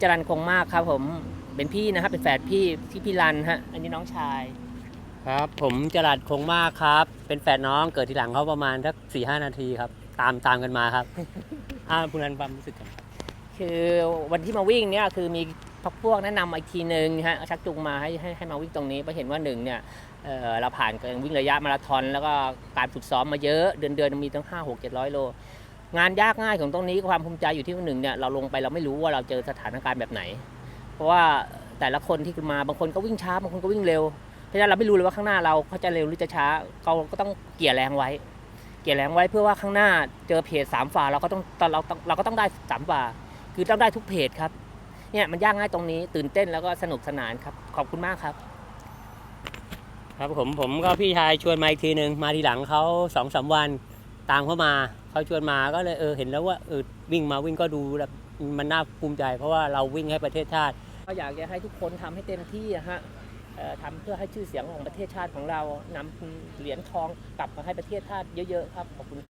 จรันคงมากครับผมเป็นพี่นะครับเป็นแฝดพี่ที่พี่รันฮะอันนี้น้องชาย ครับ ผมจรัดคงมากครับ เป็นแฝดน้องเกิดทีหลังเขาประมาณสักสี่ห้านาทีครับ ตามตามกันมาครับ อ่าคุณนันความรู้สึกกันคือวันที่มาวิ่งเนี่ยคือมีพักพวกแนะนำมาอีกทีนึงฮะชักจูงมาให้ให้ให้มาวิ่งตรงนี้เพราะเห็นว่าหนึ่งเนี่ยเอ่อเราผ่านการวิ่งระยะมาราธอนแล้วก็การฝึกซ้อมมาเยอะเดือนเดือนมีตั้งห้าหกเจ็ดร้อยโล งานยากง่ายของตรงนี้ความภูมิใจอยู่ที่ว่าหนึ่งเนี่ยเราลงไปเราไม่รู้ว่าเราเจอสถานการณ์แบบไหน เพราะว่าแต่ละคนที่มาบางคนก็วิ่งช้าบางคนก็วิ่งเร็วเพราะฉะนั้นเราไม่รู้เลยว่าข้างหน้าเราเขาจะเร็วหรือจะช้าเราก็ต้องเกี่ยแรงไว้ เกี่ยแรงไว้เพื่อว่าข้างหน้าเจอเพจสามฝ่าเราก็ต้องเราต้องเราก็ต้องได้สามฝ่าคือต้องได้ทุกเพจครับเนี่ยมันยากง่ายตรงนี้ตื่นเต้นแล้วก็สนุกสนานครับขอบคุณมากครับ ครับผมผมก็พี่ชายชวนมาอีกทีหนึ่งมาทีหลังเขาสองสามวันตามเขามา เขาชวนมาก็เลยเออเห็นแล้วว่าเออวิ่งมาวิ่งก็ดูแบบมันน่าภูมิใจ เพราะว่าเราวิ่งให้ประเทศชาติ ก็อยากจะให้ทุกคนทำให้เต็มที่อะฮะเอ่อทำเพื่อให้ชื่อเสียงของประเทศชาติของเรานำเหรียญทองกลับมาให้ประเทศชาติเยอะๆครับขอบคุณ